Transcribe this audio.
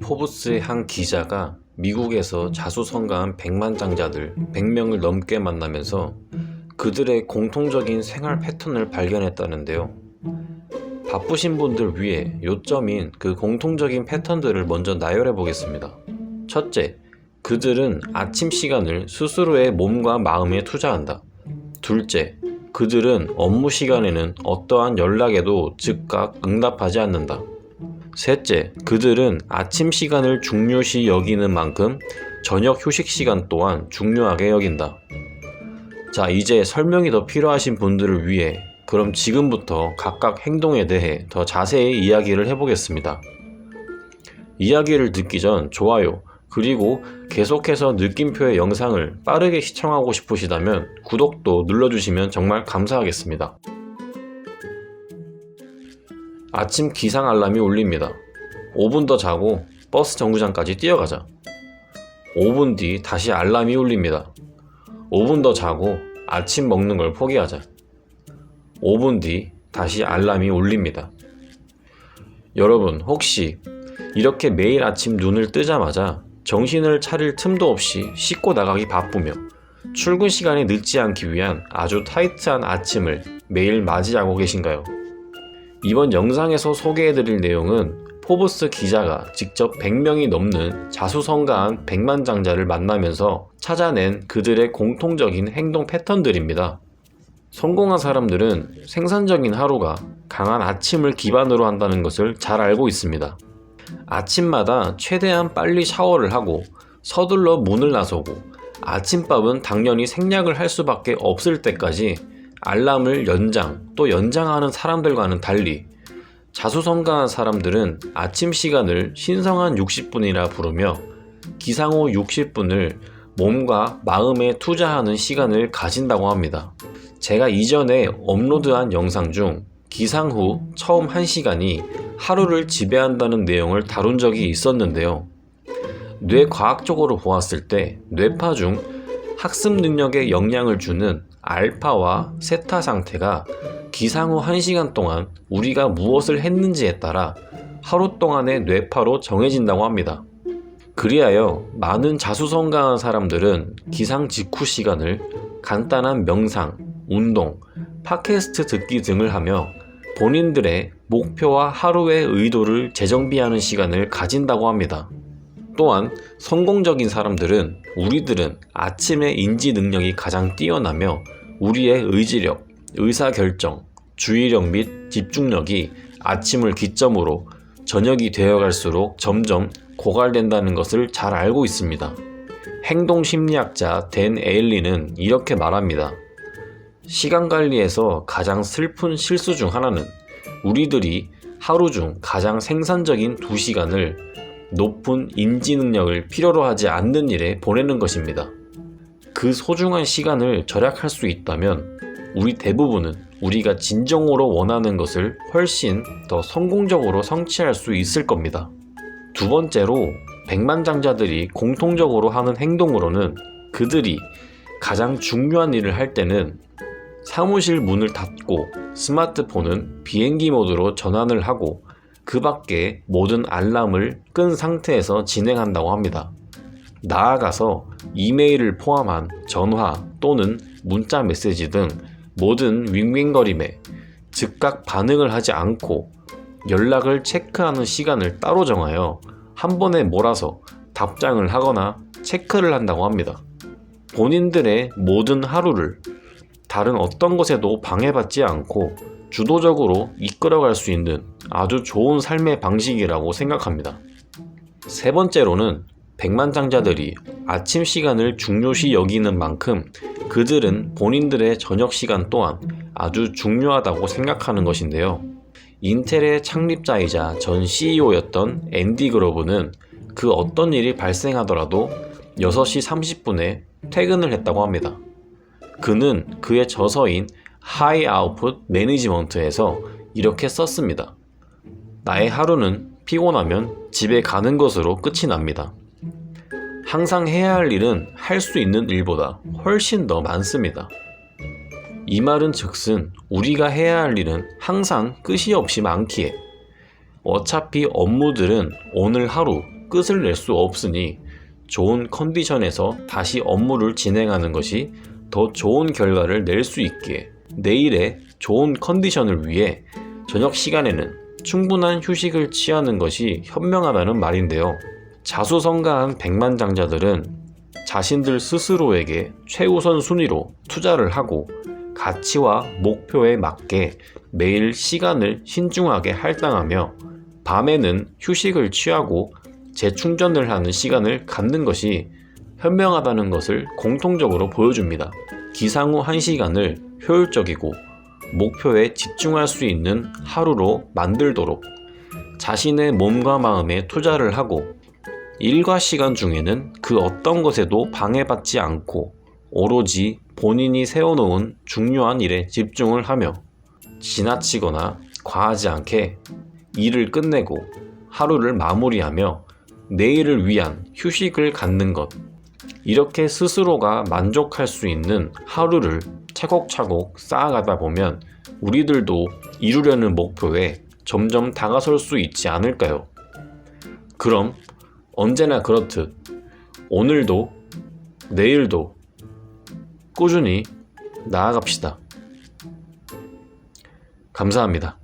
포브스의 한 기자가 미국에서 자수성가한 백만장자들 100명을 넘게 만나면서 그들의 공통적인 생활 패턴을 발견했다는데요. 바쁘신 분들 위해 요점인 그 공통적인 패턴들을 먼저 나열해 보겠습니다. 첫째, 그들은 아침 시간을 스스로의 몸과 마음에 투자한다. 둘째, 그들은 업무 시간에는 어떠한 연락에도 즉각 응답하지 않는다. 셋째, 그들은 아침 시간을 중요시 여기는 만큼 저녁 휴식 시간 또한 중요하게 여긴다. 자, 이제 설명이 더 필요하신 분들을 위해 그럼 지금부터 각각 행동에 대해 더 자세히 이야기를 해보겠습니다. 이야기를 듣기 전 좋아요, 그리고 계속해서 느낌표의 영상을 빠르게 시청하고 싶으시다면 구독도 눌러주시면 정말 감사하겠습니다. 아침 기상 알람이 울립니다. 5분 더 자고 버스 정류장까지 뛰어가자. 5분 뒤 다시 알람이 울립니다. 5분 더 자고 아침 먹는 걸 포기하자. 5분 뒤 다시 알람이 울립니다. 여러분, 혹시 이렇게 매일 아침 눈을 뜨자마자 정신을 차릴 틈도 없이 씻고 나가기 바쁘며 출근 시간에 늦지 않기 위한 아주 타이트한 아침을 매일 맞이하고 계신가요? 이번 영상에서 소개해드릴 내용은 포브스 기자가 직접 100명이 넘는 자수성가한 백만장자를 만나면서 찾아낸 그들의 공통적인 행동 패턴들입니다. 성공한 사람들은 생산적인 하루가 강한 아침을 기반으로 한다는 것을 잘 알고 있습니다. 아침마다 최대한 빨리 샤워를 하고 서둘러 문을 나서고 아침밥은 당연히 생략을 할 수밖에 없을 때까지 알람을 연장 또 연장하는 사람들과는 달리 자수성가한 사람들은 아침 시간을 신성한 60분이라 부르며 기상 후 60분을 몸과 마음에 투자하는 시간을 가진다고 합니다. 제가 이전에 업로드한 영상 중 기상 후 처음 1시간이 하루를 지배한다는 내용을 다룬 적이 있었는데요. 뇌과학적으로 보았을 때 뇌파 중 학습 능력에 영향을 주는 알파와 세타 상태가 기상 후 1시간 동안 우리가 무엇을 했는지에 따라 하루 동안의 뇌파로 정해진다고 합니다. 그리하여 많은 자수성가한 사람들은 기상 직후 시간을 간단한 명상, 운동, 팟캐스트 듣기 등을 하며 본인들의 목표와 하루의 의도를 재정비하는 시간을 가진다고 합니다. 또한 성공적인 사람들은 우리들은 아침의 인지 능력이 가장 뛰어나며 우리의 의지력, 의사결정, 주의력 및 집중력이 아침을 기점으로 저녁이 되어갈수록 점점 고갈된다는 것을 잘 알고 있습니다. 행동 심리학자 댄 에일리는 이렇게 말합니다. 시간 관리에서 가장 슬픈 실수 중 하나는 우리들이 하루 중 가장 생산적인 2시간을 높은 인지 능력을 필요로 하지 않는 일에 보내는 것입니다. 그 소중한 시간을 절약할 수 있다면 우리 대부분은 우리가 진정으로 원하는 것을 훨씬 더 성공적으로 성취할 수 있을 겁니다. 두 번째로 백만장자들이 공통적으로 하는 행동으로는 그들이 가장 중요한 일을 할 때는 사무실 문을 닫고 스마트폰은 비행기 모드로 전환을 하고 그 밖에 모든 알람을 끈 상태에서 진행한다고 합니다. 나아가서 이메일을 포함한 전화 또는 문자 메시지 등 모든 윙윙거림에 즉각 반응을 하지 않고 연락을 체크하는 시간을 따로 정하여 한 번에 몰아서 답장을 하거나 체크를 한다고 합니다. 본인들의 모든 하루를 다른 어떤 것에도 방해받지 않고 주도적으로 이끌어갈 수 있는 아주 좋은 삶의 방식이라고 생각합니다. 세 번째로는 백만장자들이 아침 시간을 중요시 여기는 만큼 그들은 본인들의 저녁 시간 또한 아주 중요하다고 생각하는 것인데요. 인텔의 창립자이자 전 CEO였던 앤디 그로브는 그 어떤 일이 발생하더라도 6시 30분에 퇴근을 했다고 합니다. 그는 그의 저서인 하이 아웃풋 매니지먼트에서 이렇게 썼습니다. 나의 하루는 피곤하면 집에 가는 것으로 끝이 납니다. 항상 해야 할 일은 할 수 있는 일보다 훨씬 더 많습니다. 이 말은 즉슨 우리가 해야 할 일은 항상 끝이 없이 많기에 어차피 업무들은 오늘 하루 끝을 낼 수 없으니 좋은 컨디션에서 다시 업무를 진행하는 것이 더 좋은 결과를 낼 수 있게 내일의 좋은 컨디션을 위해 저녁 시간에는 충분한 휴식을 취하는 것이 현명하다는 말인데요. 자수성가한 백만장자들은 자신들 스스로에게 최우선 순위로 투자를 하고 가치와 목표에 맞게 매일 시간을 신중하게 할당하며 밤에는 휴식을 취하고 재충전을 하는 시간을 갖는 것이 현명하다는 것을 공통적으로 보여줍니다. 기상 후 1시간을 효율적이고 목표에 집중할 수 있는 하루로 만들도록 자신의 몸과 마음에 투자를 하고 일과 시간 중에는 그 어떤 것에도 방해받지 않고 오로지 본인이 세워놓은 중요한 일에 집중을 하며 지나치거나 과하지 않게 일을 끝내고 하루를 마무리하며 내일을 위한 휴식을 갖는 것. 이렇게 스스로가 만족할 수 있는 하루를 차곡차곡 쌓아가다 보면 우리들도 이루려는 목표에 점점 다가설 수 있지 않을까요? 그럼 언제나 그렇듯 오늘도 내일도 꾸준히 나아갑시다. 감사합니다.